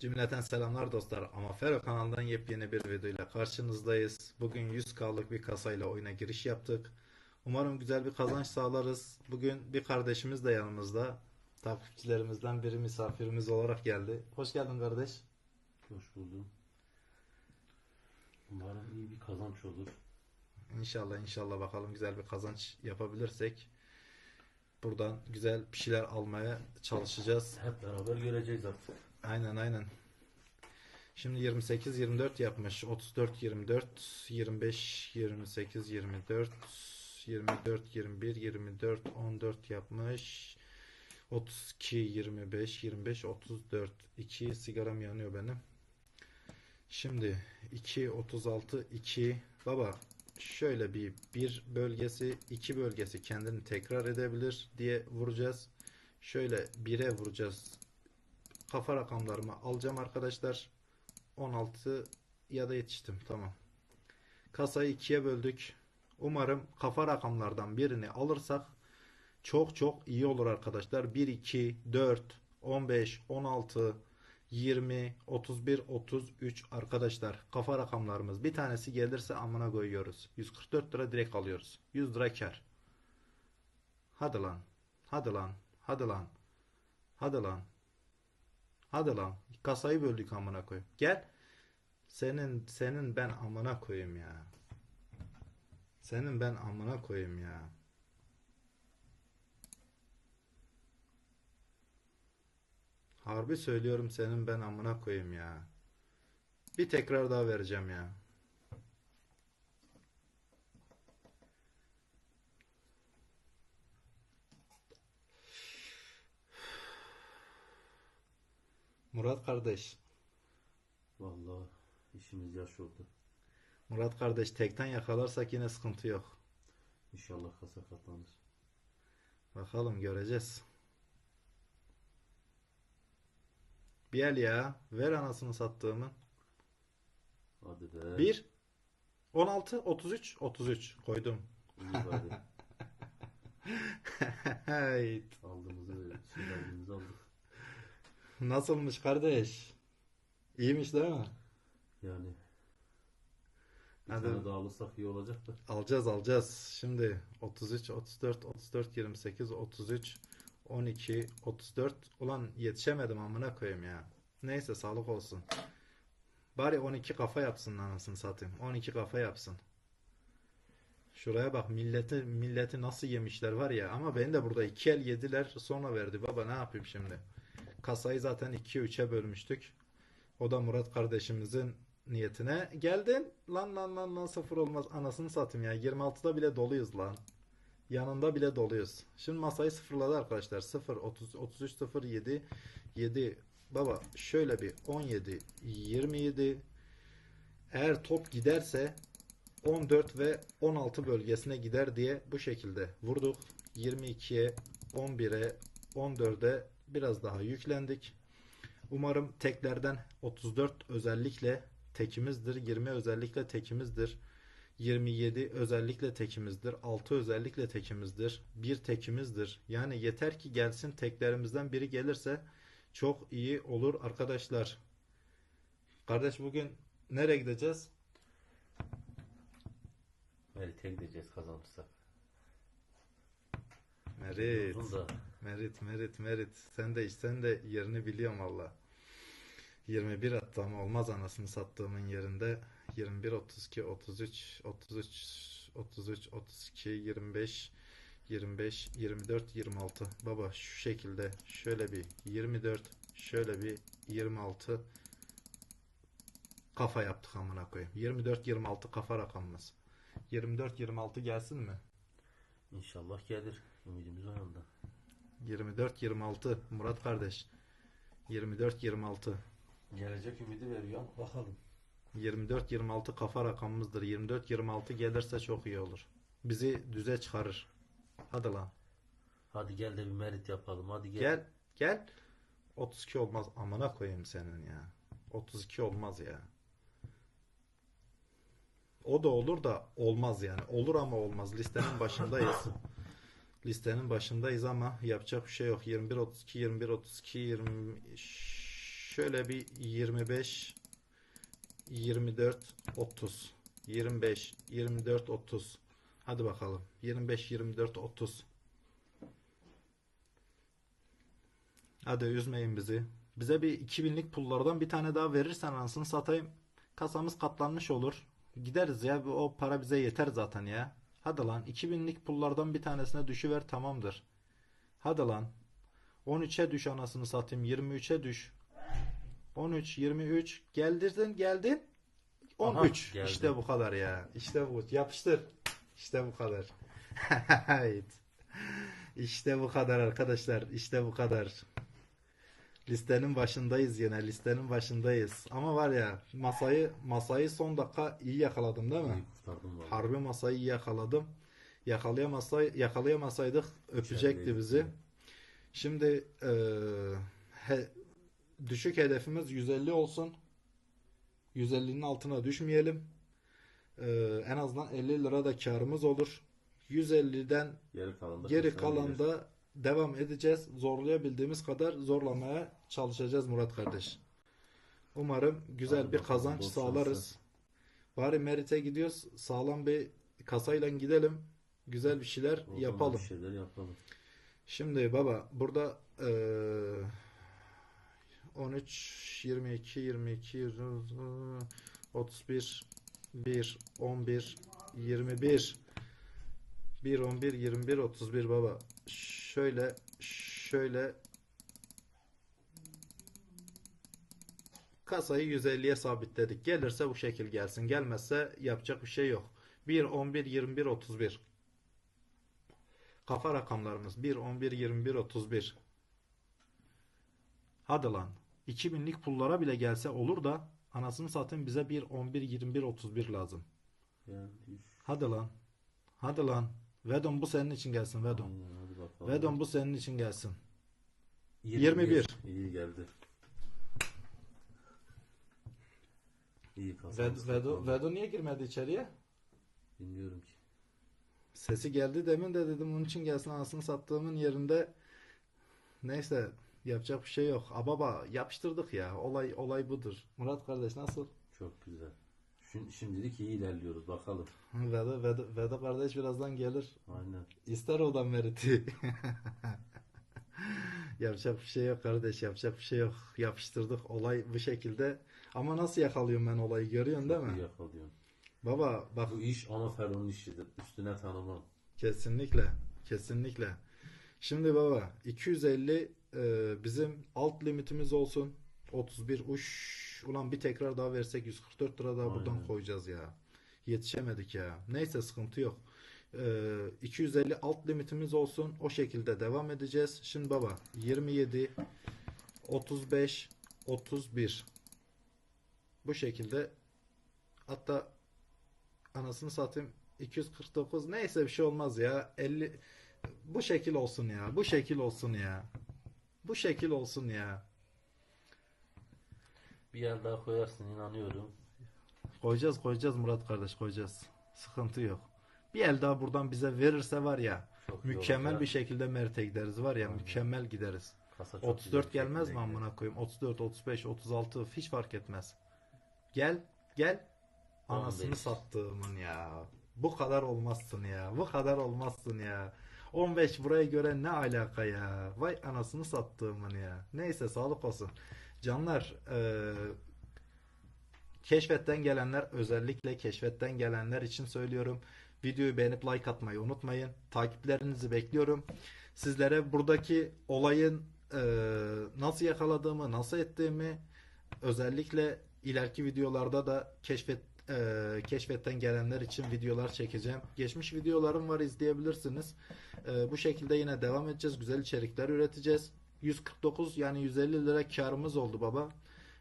Cümleten selamlar dostlar. Amafero kanalından yepyeni bir videoyla karşınızdayız. Bugün 100K'lık bir kasayla oyuna giriş yaptık. Umarım güzel bir kazanç sağlarız. Bugün bir kardeşimiz de yanımızda. Takipçilerimizden biri misafirimiz olarak geldi. Hoş geldin kardeş. Hoş buldum. Umarım iyi bir kazanç olur. İnşallah inşallah bakalım güzel bir kazanç yapabilirsek buradan güzel bir şeyler almaya çalışacağız. Hep beraber göreceğiz artık. Aynen aynen. Şimdi 28 24 yapmış. 34 24 25 28 24 24 21 24 14 yapmış. 32 25 25 34 2 sigaram yanıyor benim. Şimdi 2 36 2 baba şöyle bir bir bölgesi iki bölgesi kendini tekrar edebilir diye vuracağız. Şöyle 1'e vuracağız kafa rakamlarımı alacağım arkadaşlar. 16 ya da yetiştim. Tamam. Kasayı ikiye böldük. Umarım kafa rakamlardan birini alırsak çok çok iyi olur arkadaşlar. 1, 2, 4, 15, 16, 20, 31, 33 arkadaşlar. Kafa rakamlarımız. Bir tanesi gelirse amına koyuyoruz. 144 lira direkt alıyoruz. 100 lira kar. Hadi lan. Hadi lan. Hadi lan. Hadi lan. Hadi lan. Kasayı böldük amına koyayım. Gel. Senin senin ben amına koyayım ya. Senin ben amına koyayım ya. Harbi söylüyorum senin ben amına koyayım ya. Bir tekrar daha vereceğim ya. Murat kardeş. Vallahi işimiz yaş oldu. Murat kardeş tekten yakalarsak yine sıkıntı yok. İnşallah kasa katlanır. Bakalım göreceğiz. Bir el ya. Ver anasını sattığımın. Hadi be. 1 16 33 33 koydum. İyi bari. Aldığımızı, şeylerimizi aldık. Nasılmış kardeş? İyiymiş değil mi? Yani bir Hadi. tane daha alırsak iyi olacak da. Alacağız alacağız. Şimdi 33 34 34 28 33 12 34 ulan yetişemedim amına koyayım ya. Neyse sağlık olsun. Bari 12 kafa yapsın anasını satayım. 12 kafa yapsın. Şuraya bak milleti milleti nasıl yemişler var ya ama beni de burada iki el yediler sonra verdi baba ne yapayım şimdi. Kasayı zaten 2'ye 3'e bölmüştük. O da Murat kardeşimizin niyetine geldin. Lan lan lan lan sıfır olmaz anasını satayım ya 26'da bile doluyuz lan. Yanında bile doluyuz. Şimdi masayı sıfırladı arkadaşlar. 0 30 33 0 7 7 baba şöyle bir 17 27 eğer top giderse 14 ve 16 bölgesine gider diye bu şekilde vurduk. 22'ye 11'e 14'e biraz daha yüklendik. Umarım teklerden 34 özellikle tekimizdir. 20 özellikle tekimizdir. 27 özellikle tekimizdir. 6 özellikle tekimizdir. 1 tekimizdir. Yani yeter ki gelsin teklerimizden biri gelirse çok iyi olur arkadaşlar. Kardeş bugün nereye gideceğiz? Merit'e gideceğiz kazanırsak. Merit. Uzun da Merit, Merit, Merit. Sen de sen de yerini biliyorum valla. 21 attı ama olmaz anasını sattığımın yerinde. 21, 32, 33, 33, 33, 32, 25, 25, 24, 26. Baba şu şekilde şöyle bir 24, şöyle bir 26 kafa yaptık amına koyayım. 24, 26 kafa rakamımız. 24, 26 gelsin mi? inşallah gelir. Ümidimiz o yönde. 24 26 Murat kardeş. 24 26. Gelecek ümidi veriyor bakalım. 24 26 kafa rakamımızdır. 24 26 gelirse çok iyi olur. Bizi düze çıkarır. Hadi lan. Hadi gel de bir Merit yapalım. Hadi gel. Gel gel. 32 olmaz. Amına koyayım senin ya. 32 olmaz ya. O da olur da olmaz yani. Olur ama olmaz. Listenin başındayız. Listenin başındayız ama yapacak bir şey yok. 21 32 21 32 20 şöyle bir 25 24 30 25 24 30 hadi bakalım. 25 24 30 hadi üzmeyin bizi. Bize bir 2000'lik pullardan bir tane daha verirsen anasını satayım. Kasamız katlanmış olur. Gideriz ya. O para bize yeter zaten ya hadi lan 2000'lik pullardan bir tanesine düşüver tamamdır. Hadi lan. 13'e düş anasını satayım 23'e düş. 13 23 geldirdin geldin. Aha, 13 geldi. işte bu kadar ya. İşte bu. Yapıştır. İşte bu kadar. İşte bu kadar arkadaşlar. İşte bu kadar listenin başındayız yine listenin başındayız ama var ya masayı masayı son dakika iyi yakaladım değil mi? Kurtardım vallahi. Harbi masayı iyi yakaladım. Yakalayamasa, yakalayamasaydık öpecekti bizi. Şimdi eee, he- düşük hedefimiz 150 olsun. 150'nin altına düşmeyelim. Eee, en azından 50 lira da karımız olur. 150'den Geri kalan da geri kalan da devam edeceğiz. Zorlayabildiğimiz kadar zorlamaya çalışacağız Murat kardeş. Umarım güzel Hadi bir bakalım, kazanç bol sağlarız. şanslar. Bari Merit'e gidiyoruz. Sağlam bir kasayla gidelim. Güzel bir şeyler O zaman yapalım. Bir şeyler yapalım. Şimdi baba burada eee 13, 22, 22, 31, 1, 11, 21, 1, 11, 21, 31 baba. Şöyle, şöyle kasayı 150'ye sabitledik. Gelirse bu şekil gelsin. Gelmezse yapacak bir şey yok. 1, 11, 21, 31. Kafa rakamlarımız 1, 11, 21, 31. Hadi lan. 2000'lik pullara bile gelse olur da anasını satayım bize 1, 11, 21, 31 lazım. Yani. Hadi lan. Hadi lan. Vedon bu senin için gelsin Vedon. Vedon bu senin için gelsin. 21. 21. İyi geldi. İyi Ved. Vedo, Vedo niye girmedi içeriye? Bilmiyorum ki. Sesi geldi demin de dedim onun için gelsin anasını sattığımın yerinde. Neyse yapacak bir şey yok. Ababa yapıştırdık ya. Olay olay budur. Murat kardeş nasıl? Çok güzel. Şimdilik iyi ilerliyoruz. Bakalım. Vedo, Vedo, Vedo kardeş birazdan gelir. Aynen. İster o da meriti. Yapacak bir şey yok kardeş. Yapacak bir şey yok. Yapıştırdık. Olay bu şekilde. Ama nasıl yakalıyorum ben olayı görüyorsun değil Çok iyi mi? yakalıyorsun. Baba bak Bu iş ana Ferro'nun işidir. Üstüne tanımam. kesinlikle. Kesinlikle. Şimdi baba 250 e, bizim alt limitimiz olsun. 31 Ulan bir tekrar daha versek 144 lira daha buradan Aynen. koyacağız ya. Yetişemedik ya. Neyse sıkıntı yok. E, 250 alt limitimiz olsun. O şekilde devam edeceğiz. Şimdi baba 27 35 31 bu şekilde hatta anasını satayım 249 neyse bir şey olmaz ya 50 bu şekil olsun ya bu şekil olsun ya bu şekil olsun ya Bir yer daha koyarsın inanıyorum. koyacağız koyacağız Murat kardeş koyacağız. Sıkıntı yok. Bir el daha buradan bize verirse var ya Çok iyi mükemmel bir şekilde Mert'e gideriz var ya mükemmel gideriz. Kasa çok 34 güzel gelmez mi şekilde amına koyayım? 34 35 36 hiç fark etmez. Gel gel. Anasını 15. sattığımın ya. Bu kadar olmazsın ya bu kadar olmazsın ya. 15 buraya göre ne alaka ya? Vay anasını sattığımın ya. Neyse sağlık olsun canlar eee, keşfetten gelenler özellikle keşfetten gelenler için söylüyorum videoyu beğenip like atmayı unutmayın takiplerinizi bekliyorum sizlere buradaki olayın eee, nasıl yakaladığımı nasıl ettiğimi özellikle ileriki videolarda da keşfet eee, keşfetten gelenler için videolar çekeceğim. Geçmiş videolarım var izleyebilirsiniz. Eee, bu şekilde yine devam edeceğiz. Güzel içerikler üreteceğiz. 149 yani 150 lira karımız oldu baba.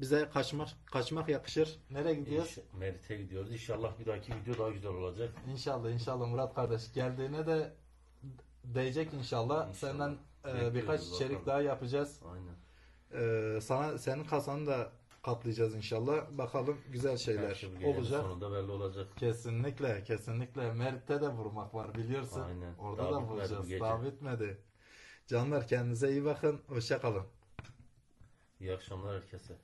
Bize kaçmak kaçmak yakışır. Nereye gidiyoruz? İnş- Merit'e gidiyoruz. İnşallah bir dahaki video daha güzel olacak. İnşallah inşallah Murat kardeş geldiğine de değecek inşallah. İnşallah. Senden e, Bekliyoruz birkaç bakalım. içerik daha yapacağız. Aynen. E, sana senin kasanı da katlayacağız inşallah. Bakalım güzel Her şeyler şey bu gecenin olacak. sonunda belli olacak. Kesinlikle, kesinlikle. Mert'te de vurmak var biliyorsun. Aynen. Orada Daha da bitmedi bu vuracağız. gece. Daha bitmedi. Canlar kendinize iyi bakın. Hoşça kalın. İyi akşamlar herkese.